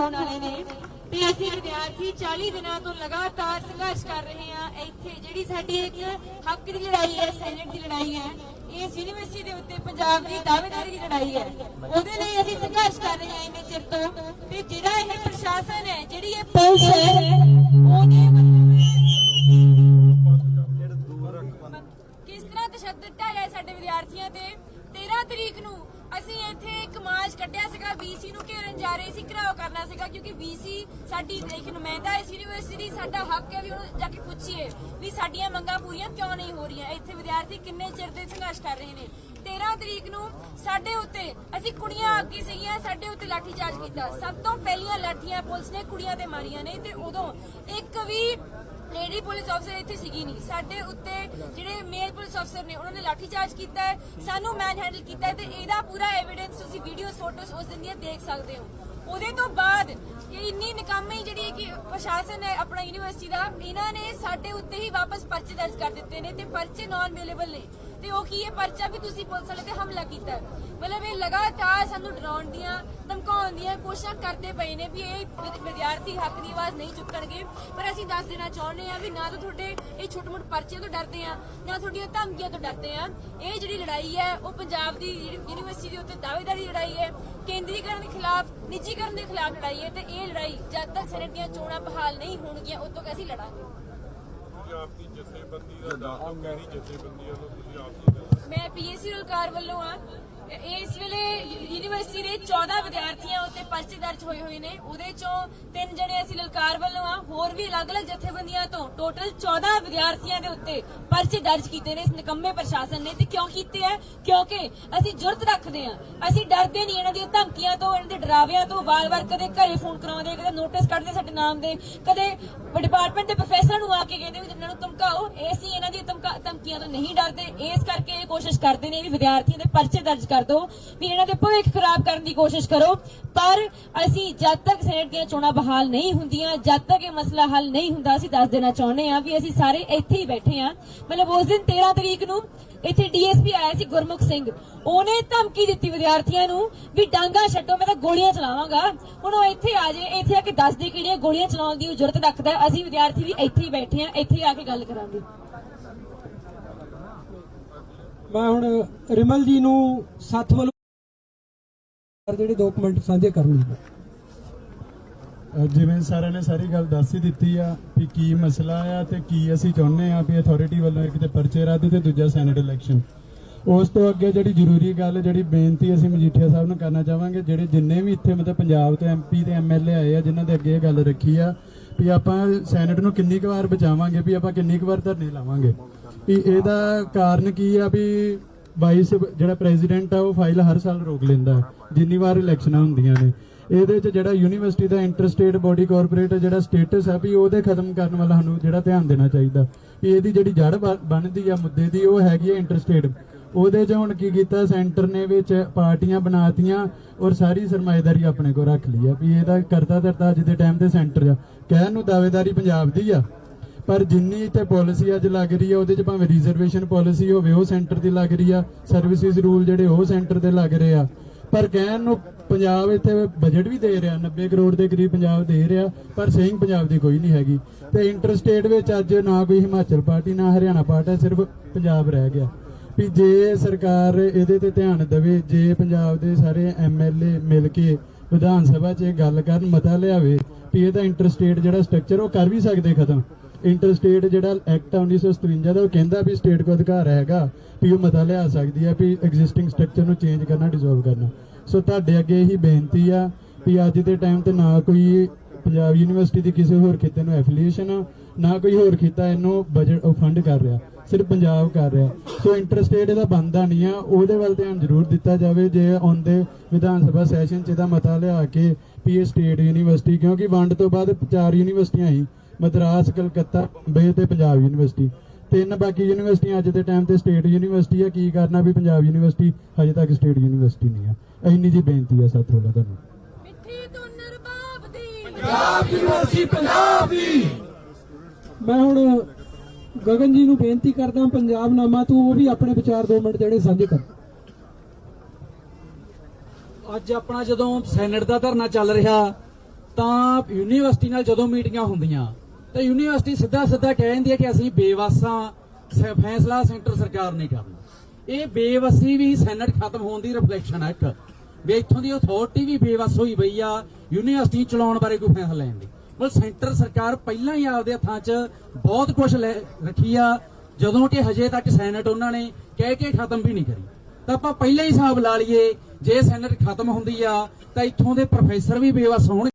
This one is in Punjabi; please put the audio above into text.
ਹੋਣ ਵਾਲੇ ਨੇ। ਤੇ ਅਸੀਂ ਵਿਦਿਆਰਥੀ 40 ਦਿਨਾਂ ਤੋਂ ਲਗਾਤਾਰ ਸੰਘਰਸ਼ ਕਰ ਰਹੇ ਹਾਂ। ਇੱਥੇ ਜਿਹੜੀ ਸਾਡੀ ਇੱਕ ਹੱਕ ਦੀ ਲੜਾਈ ਹੈ ਸੈਨੇਟ ਦੀ ਲੜਾਈ ਹੈ, ਇਸ ਯੂਨੀਵਰਸਿਟੀ ਦੇ ਉੱਤੇ ਪੰਜਾਬ ਦੀ ਦਾਅਵੇਦਾਰੀ ਦੀ ਲੜਾਈ ਹੈ। ਉਹਦੇ ਲਈ ਅਸੀਂ ਸੰਘਰਸ਼ ਕਰ ਰਹੇ ਹਾਂ ਇੰਨੇ ਚਿਰ ਤੋਂ। ਤੇ ਜਿਹੜਾ ਇਹ ਪ੍ਰਸ਼ਾਸਨ ਹੈ, ਜਿਹੜੀ ਇਹ ਪੁਲਿਸ ਹੈ ਉਹਦੇ ਕਿਸ ਤਰ੍ਹਾਂ ਤਸ਼ੱਦਦ ਢਾਇਆ ਸਾਡੇ ਵਿਦਿਆਰਥੀਆਂ ਤੇ? 13 ਤਰੀਕ ਨੂੰ ਅਸੀਂ ਇੱਥੇ ਇੱਕ ਮਾਰਚ ਕੱਢਿਆ ਸੀਗਾ ਵੀਸੀ ਨੂੰ ਘੇਰਨ ਜਾ ਰਹੇ ਸੀ, ਘਰਾਓ ਕਰਨਾ ਸੀਗਾ, ਕਿਉਂਕਿ ਵੀਸੀ ਸਾਡੀ, ਇੱਕ ਨੁਮਾਇੰਦਾ ਇਸ ਯੂਨੀਵਰਸਿਟੀ ਦੀ ਸਾਡਾ ਹੱਕ ਹੈ ਵੀ ਉਹਨੂੰ ਜਾ ਕੇ ਪੁੱਛੀਏ ਵੀ ਸਾਡੀਆਂ ਮੰਗਾਂ ਪੂਰੀਆਂ ਕਿਉਂ ਨਹੀਂ ਹੋ ਰਹੀਆਂ। ਇੱਥੇ ਵਿਦਿਆਰਥੀ ਕਿੰਨੇ ਚਿਰ ਦੇ ਸੰਘਰਸ਼ ਕਰ ਰਹੇ ਨੇ। 13 ਤਰੀਕ ਨੂੰ ਸਾਡੇ ਉੱਤੇ ਅਸੀਂ ਕੁੜੀਆਂ ਅੱਗੇ ਸੀਗੀਆਂ, ਸਾਡੇ ਉੱਤੇ ਲਾਠੀ ਚਾਰਜ ਕੀਤਾ। ਸਭ ਤੋਂ ਪਹਿਲੀਆਂ ਲਾਠੀਆਂ ਪੁਲਿਸ ਨੇ ਕੁੜੀਆਂ ਤੇ ਮਾਰੀਆਂ ਨੇ ਤੇ ਉਦੋਂ ਇੱਕ ਵੀ ਲੇਡੀ ਪੁਲਿਸ ਅਫਸਰ ਇੱਥੇ ਸੀਗੀ ਨਹੀਂ। ਸਾਡੇ ਉੱਤੇ ਜਿਹੜੇ ਮੇਲ ਪੁਲਿਸ ਅਫਸਰ ਨੇ, ਉਹਨਾਂ ਨੇ ਲਾਠੀ ਚਾਰਜ ਕੀਤਾ ਹੈ, ਸਾਨੂੰ ਮੈਨ ਹੈਂਡਲ ਕੀਤਾ ਹੈ ਤੇ ਇਹਦਾ ਪੂਰਾ ਐਵੀਡੈਂਸ ਤੁਸੀਂ ਵੀਡੀਓਜ਼ ਫੋਟੋਜ਼ ਉਸ ਦਿਨ ਦੀਆਂ ਦੇਖ ਸਕਦੇ ਹੋ। ਉਹਦੇ ਤੋਂ ਬਾਅਦ ਇਹ ਇੰਨੀ ਨਿਕਾਮੀ ਜਿਹੜੀ ਕਿ ਪ੍ਰਸ਼ਾਸਨ ਹੈ, ਆਪਣਾ ਯੂਨੀਵਰਸਿਟੀ ਦਾ, ਇਹਨਾਂ ਨੇ ਸਾਡੇ ਉੱਤੇ ਹੀ ਵਾਪਸ ਪਰਚੇ ਦਰਜ ਕਰ ਦਿੱਤੇ ਨੇ ਤੇ ਪਰਚੇ ਨਾਨ ਅਵੇਲੇਬਲ ਨੇ। ਤੇ ਉਹ ਕੀ ਇਹ ਪਰਚਾ ਵੀ ਤੁਸੀਂ ਪੁਲਿਸ ਵਾਲੇ ਤੇ ਹਮਲਾ ਕੀਤਾ ਮਤਲਬ ਇਹ ਲਗਾਤਾਰ ਸਾਨੂੰ ਡਰਾਉਣ ਦੀਆਂ ਧਮਕਾਉਣ ਦੀਆਂ ਕੋਸ਼ਿਸ਼ਾਂ ਕਰਦੇ ਪਏ ਨੇ ਵੀ ਇਹ ਵਿਦ- ਵਿਦਿਆਰਥੀ ਹੱਕ ਦੀ ਆਵਾਜ਼ ਨਹੀਂ ਚੁੱਕਣਗੇ। ਪਰ ਅਸੀਂ ਦੱਸ ਦੇਣਾ ਚਾਹੁੰਦੇ ਆ ਵੀ ਨਾ ਤਾਂ ਤੁਹਾਡੇ ਇਹ ਛੋਟੇ-ਮੋਟੇ ਪਰਚੇ ਤੋਂ ਡਰਦੇ ਆ ਨਾ ਤੁਹਾਡੀਆਂ ਧਮਕੀਆਂ ਤੋਂ ਡਰਦੇ ਆ ਇਹ ਜਿਹੜੀ ਲੜਾਈ ਹੈ ਉਹ ਪੰਜਾਬ ਦੀ ਯੂਨੀਵਰਸਿਟੀ ਦੇ ਉੱਤੇ ਦਾਅਵੇਦਾਰੀ ਲੜਾਈ ਹੈ ਕੇਂਦਰੀਕਰਨ ਦੇ ਖਿਲਾਫ ਨਿੱਜੀਕਰਨ ਦੇ ਖਿਲਾਫ ਲੜਾਈ ਹੈ ਤੇ ਇਹ ਲੜਾਈ ਜਦ ਤੱਕ ਸੈਨੇਟ ਦੀਆਂ ਚੋਣਾਂ ਬਹਾਲ ਨਹੀਂ ਹੋਣਗੀਆਂ ਉਦੋਂ ਤੱਕ ਅਸੀਂ ਲੜਾਂਗੇ। ਜਥੇਬੰਦੀ ਦਾ ਕਿਹੜੀ ਜਥੇਬੰਦੀ ਵੱਲੋਂ ਤੁਸੀਂ ਆਪਦੀ ਗੱਲ ਮੈਂ ਪੀਐਸਸੀ ਰੁਲਕਾਰ ਵੱਲੋਂ ਆ ਇਸ ਵੇਲੇ ਯੂਨੀਵਰਸਿਟੀ ਦੇ 14 ਵਿਦਿਆਰਥੀਆਂ ਉੱਤੇ ਪਰਚੇ ਦਰਜ ਹੋਏ ਹੋਏ ਨੇ। ਉਹਦੇ ਚੋਂ ਤਿੰਨ ਜਣੇ ਅਸੀਂ ਲਲਕਾਰ ਵੱਲੋਂ ਆ, ਹੋਰ ਵੀ ਅਲੱਗ-ਅਲੱਗ ਜਥੇਬੰਦੀਆਂ ਤੋਂ ਟੋਟਲ 14 ਵਿਦਿਆਰਥੀਆਂ ਦੇ ਉੱਤੇ ਪਰਚੇ ਦਰਜ ਕੀਤੇ ਨੇ ਇਸ ਨਿਕੰਮੇ ਪ੍ਰਸ਼ਾਸਨ ਨੇ। ਤੇ ਕਿਉਂ ਕੀਤੇ ਆ? ਕਿਉਂਕਿ ਅਸੀਂ ਜੁਰਤ ਰੱਖਦੇ ਆ। ਅਸੀਂ ਡਰਦੇ ਨਹੀਂ ਇਹਨਾਂ ਦੀਆਂ ਧਮਕੀਆਂ ਤੋਂ, ਇਹਨਾਂ ਦੇ ਡਰਾਵਿਆਂ ਤੋਂ। ਵਾਰ-ਵਾਰ ਕਦੇ ਘਰੇ ਫੋਨ ਕਰਾਉਂਦੇ, ਕਦੇ ਨੋਟਿਸ ਕੱਢਦੇ ਸਾਡੇ ਨਾਮ ਦੇ। ਕਦੇ ਡਿਪਾਰਟਮੈਂਟ ਦੇ ਪ੍ਰੋਫੈਸਰ ਨੂੰ ਆ ਕੇ ਕਹਿੰਦੇ ਵੀ ਇਹਨਾਂ ਨੂੰ ਧਮਕਾਓ। ਇਹ ਅਸੀਂ ਇਹਨਾਂ ਦੀਆਂ ਧਮਕੀਆਂ ਤੋਂ ਨਹੀਂ ਡਰਦੇ। ਇਸ ਕਰਕੇ ਇਹ ਕੋਸ਼ਿਸ਼ ਕਰਦੇ ਨੇ ਵੀ ਵਿਦਿਆਰਥੀਆਂ ਦੇ ਪਰਚੇ ਦਰਜ ਕਰ ਦਿਓ ਵੀ ਇਹਨਾਂ ਦੇ ਭਵਿੱਖ ਖਰਾਬ ਕਰਨ ਦੀ ਕੋਸ਼ਿਸ਼ ਕਰੋ। ਪਰ ਅਸੀਂ ਜਦ ਤੱਕ ਸੈਨੇਟ ਦੀਆਂ ਚੋਣਾਂ ਬਹਾਲ ਨਹੀਂ ਹੁੰਦੀਆਂ, ਜਦ ਤੱਕ ਇਹ ਮਸਲਾ ਹੱਲ ਨਹੀਂ ਹੁੰਦਾ, ਅਸੀਂ ਦੱਸ ਦੇਣਾ ਚਾਹੁੰਦੇ ਹਾਂ ਵੀ ਅਸੀਂ ਸਾਰੇ ਇੱਥੇ ਹੀ ਬੈਠੇ ਹਾਂ। ਮਤਲਬ ਉਸ ਦਿਨ 13 ਤਰੀਕ ਨੂੰ ਇੱਥੇ ਡੀਐਸਪੀ ਆਇਆ ਸੀ ਗੁਰਮੁਖ ਸਿੰਘ। ਉਹਨੇ ਧਮਕੀ ਦਿੱਤੀ ਵਿਦਿਆਰਥੀਆਂ ਨੂੰ ਵੀ ਡਾਂਗਾ ਛੱਡੋ, ਮੈਂ ਤਾਂ ਗੋਲੀਆਂ ਚਲਾਵਾਂਗਾ। ਹੁਣ ਉਹ ਇੱਥੇ ਆ ਜੇ ਇੱਥੇ ਆ ਕੇ ਦੱਸ ਦੇ ਕਿਹੜੀਆਂ ਗੋਲੀਆਂ ਚਲਾਉਣ ਦੀ ਉਹ ਜ਼ਰੂਰਤ ਰੱਖਦਾ। ਅਸੀਂ ਵਿਦਿਆਰਥੀ ਵੀ ਇੱਥੇ ਹੀ ਬੈਠੇ ਆ ਇੱਥੇ ਆ ਕੇ ਗੱਲ ਕਰਾਂਗੇ। ਮੈਂ ਹੁਣ ਰਿਮਲ ਜੀ ਨੂੰ ਸੱਤ ਵੱਲੋਂ ਜਿਹੜੇ ਡਾਕੂਮੈਂਟ ਸਾਂਝੇ ਕਰਨਗੇ ਜਿਵੇਂ ਸਾਰਿਆਂ ਨੇ ਸਾਰੀ ਗੱਲ ਦੱਸ ਹੀ ਦਿੱਤੀ ਆ ਵੀ ਕੀ ਮਸਲਾ ਆ ਤੇ ਕੀ ਅਸੀਂ ਚਾਹੁੰਦੇ ਆ ਵੀ ਅਥਾਰਟੀ ਵੱਲੋਂ ਇੱਕ ਤੇ ਪਰਚੇ ਰੱਦ ਤੇ ਦੂਜਾ ਸੈਨੇਟ ਇਲੈਕਸ਼ਨ ਉਸ ਤੋਂ ਅੱਗੇ ਜਿਹੜੀ ਜ਼ਰੂਰੀ ਗੱਲ, ਜਿਹੜੀ ਬੇਨਤੀ ਅਸੀਂ ਮਜੀਠੀਆ ਸਾਹਿਬ ਨੂੰ ਕਰਨਾ ਚਾਹਾਂਗੇ, ਜਿਹੜੇ ਜਿੰਨੇ ਵੀ ਇੱਥੇ ਮਤਲਬ ਪੰਜਾਬ ਤੋਂ ਐਮਪੀ ਤੇ ਐਮਐਲਏ ਆਏ ਆ, ਜਿਨ੍ਹਾਂ ਦੇ ਅੱਗੇ ਇਹ ਗੱਲ ਰੱਖੀ ਆ ਵੀ ਆਪਾਂ ਸੈਨੇਟ ਨੂੰ ਕਿੰਨੀ ਕੁ ਵਾਰ ਬਚਾਵਾਂਗੇ, ਵੀ ਆਪਾਂ ਕਿੰਨੀ ਕੁ ਵਾਰ ਧਰਨੇ ਲਾਵਾਂਗੇ। ਵੀ ਇਹਦਾ ਕਾਰਨ ਕੀ ਆ ਵੀ ਵਾਈਸ ਜਿਹੜਾ ਪ੍ਰੈਜ਼ੀਡੈਂਟ ਆ, ਉਹ ਫਾਈਲ ਹਰ ਸਾਲ ਰੋਕ ਲੈਂਦਾ ਜਿੰਨੀ ਵਾਰ ਇਲੈਕਸ਼ਨਾਂ ਹੁੰਦੀਆਂ ਨੇ। ਇਹਦੇ ਚ ਜਿਹੜਾ ਯੂਨੀਵਰਸਿਟੀ ਦਾ ਇੰਟਰਸਟੇਟ ਬੋਡੀ ਕਾਰਪੋਰੇਟ ਜਿਹੜਾ ਸਟੇਟਸ ਹੈ ਵੀ ਉਹਦੇ ਖਤਮ ਕਰਨ ਵੱਲ ਸਾਨੂੰ ਜਿਹੜਾ ਧਿਆਨ ਦੇਣਾ ਚਾਹੀਦਾ। ਵੀ ਇਹਦੀ ਜਿਹੜੀ ਜੜ ਬਣਦੀ ਆ ਮੁੱਦੇ ਦੀ, ਉਹ ਹੈਗੀ ਹੈ ਇੰਟਰਸਟੇਟ ਉਹਦੇ ਚ ਹੁਣ ਕੀ ਕੀਤਾ ਸੈਂਟਰ ਨੇ ਵਿੱਚ ਪਾਰਟੀਆਂ ਬਣਾਤੀਆਂ ਔਰ ਸਾਰੀ ਸਰਮਾਇਦਾਰੀ ਆਪਣੇ ਕੋਲ ਰੱਖ ਲਈ ਆ। ਵੀ ਇਹਦਾ ਕਰਤਾ ਧਰਤਾ ਅੱਜ ਦੇ ਟਾਈਮ ਤੇ ਸੈਂਟਰ ਆ। ਕਹਿਣ ਨੂੰ ਦਾਅਵੇਦਾਰੀ ਪੰਜਾਬ ਦੀ ਆ। ਪਰ ਜਿੰਨੀ ਇੱਥੇ ਪਾਲਿਸੀ ਅੱਜ ਲੱਗ ਰਹੀ ਹੈ ਉਹਦੇ ਚ ਭਾਵੇਂ ਰਿਜ਼ਰਵੇਸ਼ਨ ਪਾਲਿਸੀ ਹੋਵੇ, ਉਹ ਸੈਂਟਰ ਦੀ ਲੱਗ ਰਹੀ ਆ। ਸਰਵਿਸਿਜ਼ ਰੂਲ ਜਿਹੜੇ, ਉਹ ਸੈਂਟਰ ਦੇ ਲੱਗ ਰਹੇ ਆ। ਪਰ ਕਹਿਣ ਨੂੰ ਪੰਜਾਬ ਇੱਥੇ ਬਜਟ ਵੀ ਦੇ ਰਿਹਾ 90 ਕਰੋੜ ਦੇ ਕਰੀਬ ਪੰਜਾਬ ਦੇ ਰਿਹਾ, ਪਰ ਸੇਇੰਗ ਪੰਜਾਬ ਦੀ ਕੋਈ ਨਹੀਂ ਹੈਗੀ। ਤੇ ਇੰਟਰਸਟੇਟ ਵਿੱਚ ਅੱਜ ਨਾ ਕੋਈ ਹਿਮਾਚਲ ਪਾਰਟੀ, ਨਾ ਹਰਿਆਣਾ ਪਾਰਟੀ ਸਿਰਫ ਪੰਜਾਬ ਰਹਿ ਗਿਆ। ਵੀ ਜੇ ਸਰਕਾਰ ਇਹਦੇ ਤੇ ਧਿਆਨ ਦੇਵੇ, ਜੇ ਪੰਜਾਬ ਦੇ ਸਾਰੇ ਐਮਐਲਏ ਮਿਲ ਕੇ ਵਿਧਾਨ ਸਭਾ 'ਚ ਇਹ ਗੱਲ ਕਰਨ, ਮਤਾ ਲਿਆਵੇ, ਵੀ ਇਹਦਾ ਇੰਟਰਸਟੇਟ ਜਿਹੜਾ ਸਟਰਕਚਰ ਉਹ ਕਰ ਵੀ ਸਕਦੇ ਖਤਮ। ਇੰਟਰਸਟੇਟ ਜਿਹੜਾ ਐਕਟ 1957 ਦਾ, ਉਹ ਕਹਿੰਦਾ ਵੀ ਸਟੇਟ ਕੋ ਅਧਿਕਾਰ ਹੈਗਾ ਵੀ ਉਹ ਮਤਾ ਲਿਆ ਸਕਦੀ ਹੈ ਵੀ ਐਗਜ਼ਿਸਟਿੰਗ ਸਟਰਕਚਰ ਨੂੰ ਚੇਂਜ ਕਰਨਾ ਡਿਸੋਲਵ ਕਰਨਾ। ਸੋ ਤੁਹਾਡੇ ਅੱਗੇ ਇਹੀ ਬੇਨਤੀ ਆ ਵੀ ਅੱਜ ਦੇ ਟਾਈਮ ਤੇ ਨਾ ਕੋਈ ਪੰਜਾਬ ਯੂਨੀਵਰਸਿਟੀ ਦੀ ਕਿਸੇ ਹੋਰ ਖਿੱਤੇ ਨੂੰ ਐਫੀਲੀਏਸ਼ਨ ਆ, ਨਾ ਕੋਈ ਹੋਰ ਖਿੱਤਾ ਇਹਨੂੰ ਬਜਟ ਫੰਡ ਕਰ ਰਿਹਾ, ਸਿਰਫ ਪੰਜਾਬ ਕਰ ਰਿਹਾ। ਸੋ ਇੰਟਰਸਟੇਟ ਇਹਦਾ ਬੰਦਾ ਨਹੀਂ ਆ, ਉਹਦੇ ਵੱਲ ਧਿਆਨ ਜ਼ਰੂਰ ਦਿੱਤਾ ਜਾਵੇ ਜੇ ਆਉਂਦੇ ਵਿਧਾਨ ਸਭਾ ਸੈਸ਼ਨ 'ਚ ਇਹਦਾ ਮਤਾ ਲਿਆ ਕੇ ਵੀ ਇਹ ਸਟੇਟ ਯੂਨੀਵਰਸਿਟੀ ਕਿਉਂਕਿ ਵੰਡ ਤੋਂ ਬਾਅਦ ਚਾਰ ਯੂਨੀਵਰਸਿਟੀਆਂ ਹੀ ਮਦਰਾਸ ਕਲਕੱਤਾ ਬੰਬੇ ਤੇ ਪੰਜਾਬ ਯੂਨੀਵਰਸਿਟੀ। ਤਿੰਨ ਬਾਕੀ ਯੂਨੀਵਰਸਿਟੀਆਂ ਅੱਜ ਦੇ ਟਾਈਮ ਤੇ ਸਟੇਟ ਯੂਨੀਵਰਸਿਟੀ ਆ। ਕੀ ਕਰਨਾ ਵੀ ਪੰਜਾਬ ਯੂਨੀਵਰਸਿਟੀ ਹਜੇ ਤੱਕ ਸਟੇਟ ਯੂਨੀਵਰਸਿਟੀ ਨਹੀਂ ਆ। ਇੰਨੀ ਜੀ ਬੇਨਤੀ ਆ ਸਾਥੋਂ ਤੁਹਾਨੂੰ ਮਿੱਠੀ ਤੋਂ ਨਰਬਾਬ ਦੀ। ਮੈਂ ਹੁਣ ਗਗਨ ਜੀ ਨੂੰ ਬੇਨਤੀ ਕਰਦਾ ਪੰਜਾਬ ਨਾਮਾ ਤੋਂ ਉਹ ਵੀ ਆਪਣੇ ਵਿਚਾਰ 2 ਮਿੰਟ ਜਿਹੜੇ ਸਾਂਝੇ ਕਰ। ਅੱਜ ਆਪਣਾ ਜਦੋਂ ਸੈਨੇਟ ਦਾ ਧਰਨਾ ਚੱਲ ਰਿਹਾ ਤਾਂ ਯੂਨੀਵਰਸਿਟੀ ਨਾਲ ਜਦੋਂ ਮੀਟਿੰਗਾਂ ਹੁੰਦੀਆਂ ਤਾਂ ਯੂਨੀਵਰਸਿਟੀ ਸਿੱਧਾ ਸਿੱਧਾ ਕਹਿ ਦਿੰਦੀ ਹੈ ਕਿ ਅਸੀਂ ਬੇਵਸਾਂ ਫੈਸਲਾ ਸੈਂਟਰ ਸਰਕਾਰ ਨੇ ਕਰਨਾ। ਇਹ ਬੇਵਸੀ ਵੀ ਸੈਨੇਟ ਖਤਮ ਹੋਣ ਦੀ ਰਿਫਲੈਕਸ਼ਨ ਹੈ ਇੱਕ। ਵੀ ਇੱਥੋਂ ਦੀ ਅਥਾਰਟੀ ਵੀ ਬੇਵਸ ਹੋਈ ਪਈ ਆ, ਯੂਨੀਵਰਸਿਟੀ ਚਲਾਉਣ ਬਾਰੇ ਕੋਈ ਫੈਸਲਾ ਲੈਣ ਦੀ। ਮਤਲਬ ਸੈਂਟਰ ਸਰਕਾਰ ਪਹਿਲਾਂ ਹੀ ਆਪਦੇ ਹੱਥਾਂ 'ਚ ਬਹੁਤ ਕੁਝ ਰੱਖੀ ਆ, ਜਦੋਂ ਕਿ ਹਜੇ ਤੱਕ ਸੈਨੇਟ ਉਹਨਾਂ ਨੇ ਕਹਿ ਕੇ ਖਤਮ ਵੀ ਨਹੀਂ ਕਰੀ। ਤਾਂ ਆਪਾਂ ਪਹਿਲਾਂ ਹੀ ਹਿਸਾਬ ਲਾ ਲਈਏ, ਜੇ ਸੈਨੇਟ ਖਤਮ ਹੁੰਦੀ ਆ, ਤਾਂ ਇੱਥੋਂ ਦੇ ਪ੍ਰੋਫੈਸਰ ਵੀ ਬੇਵਸ ਹੋਣ